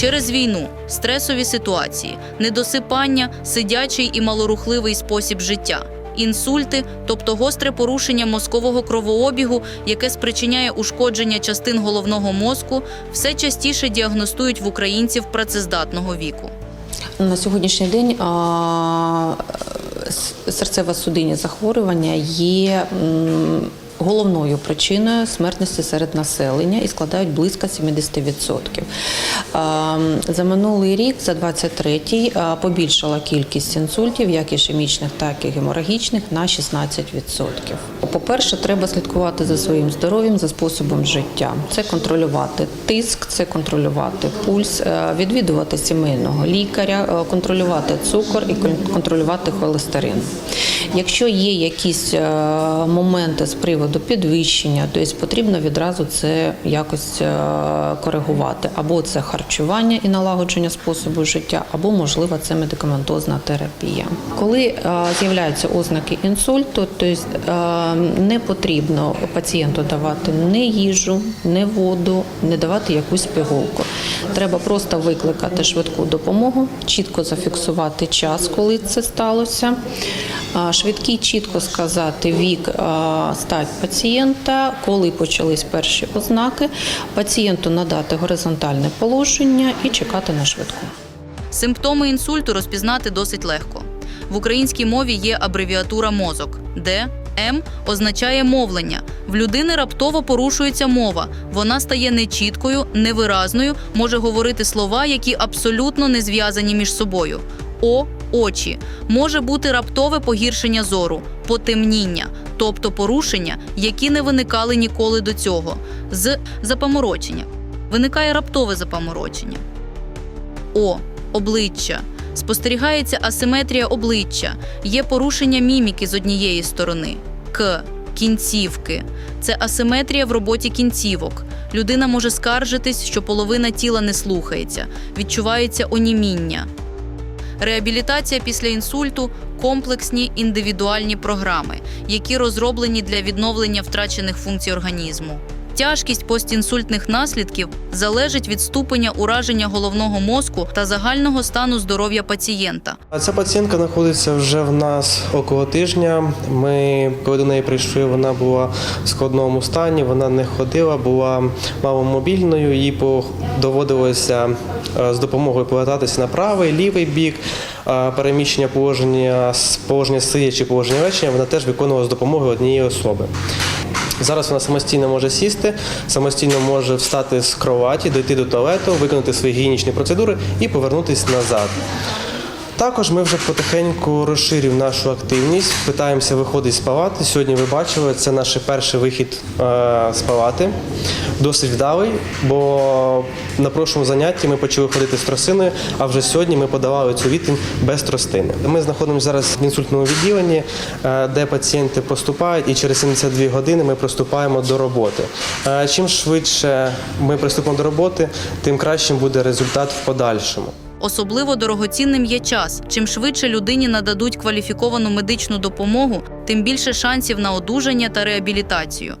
Через війну, стресові ситуації, недосипання, сидячий і малорухливий спосіб життя, інсульти, тобто гостре порушення мозкового кровообігу, яке спричиняє ушкодження частин головного мозку, все частіше діагностують в українців працездатного віку. На сьогоднішній день серцево-судинні захворювання є головною причиною смертності серед населення і складають близько 70%. За минулий рік, за 23-й, побільшала кількість інсультів, як ішемічних, так і геморагічних, на 16%. По-перше, треба слідкувати за своїм здоров'ям, за способом життя. Це контролювати тиск, це контролювати пульс, е, відвідувати сімейного лікаря, е, контролювати цукор і контролювати холестерин. Якщо є якісь е, моменти з приводу підвищення, то потрібно відразу це якось е, коригувати. Або це харчування і налагодження способу життя, або можливо це медикаментозна терапія. Коли е, з'являються ознаки інсульту, то не потрібно пацієнту давати не їжу, не воду, не давати якусь пігулку. Треба просто викликати швидку допомогу, чітко зафіксувати час, коли це сталося. А, Швидкий чітко сказати вік, стать пацієнта, коли почались перші ознаки, пацієнту надати горизонтальне положення і чекати на швидку. Симптоми інсульту розпізнати досить легко. В українській мові є абревіатура мозок, де М означає мовлення. В людини раптово порушується мова. Вона стає нечіткою, невиразною, може говорити слова, які абсолютно не зв'язані між собою. О очі може бути раптове погіршення зору, потемніння, тобто порушення, які не виникали ніколи до цього. З запаморочення виникає раптове запаморочення. О. Обличчя. Спостерігається асиметрія обличчя. Є порушення міміки з однієї сторони. К. Кінцівки. Це асиметрія в роботі кінцівок. Людина може скаржитись, що половина тіла не слухається, відчувається оніміння. Реабілітація після інсульту комплексні індивідуальні програми, які розроблені для відновлення втрачених функцій організму. Тяжкість постінсультних наслідків залежить від ступеня ураження головного мозку та загального стану здоров'я пацієнта. Ця пацієнтка знаходиться вже в нас около тижня. Ми, коли до неї прийшли, вона була в складному стані, вона не ходила, була маломобільною, їй доводилося е, з допомогою повертатися на правий, лівий бік. Переміщення положення з положення сидя чи положення речення вона теж виконувала з допомогою однієї особи. Зараз вона самостійно може сісти, самостійно може встати з кроваті, дойти до туалету, виконати свої гігієнічні процедури і повернутися назад. Також ми вже потихеньку розширюємо нашу активність, питаємося виходити спавати. Сьогодні ви бачили, це наш перший вихід е, спавати. Досить вдалий, бо на прошлому занятті ми почали ходити з тросиною, а вже сьогодні ми подавали цю відтинь без тростини. Ми знаходимося зараз в інсультному відділенні, е, де пацієнти поступають, і через 72 години ми приступаємо до роботи. Е, Чим швидше ми приступимо до роботи, тим кращим буде результат в подальшому. Особливо дорогоцінним є час. Чим швидше людині нададуть кваліфіковану медичну допомогу, тим більше шансів на одужання та реабілітацію.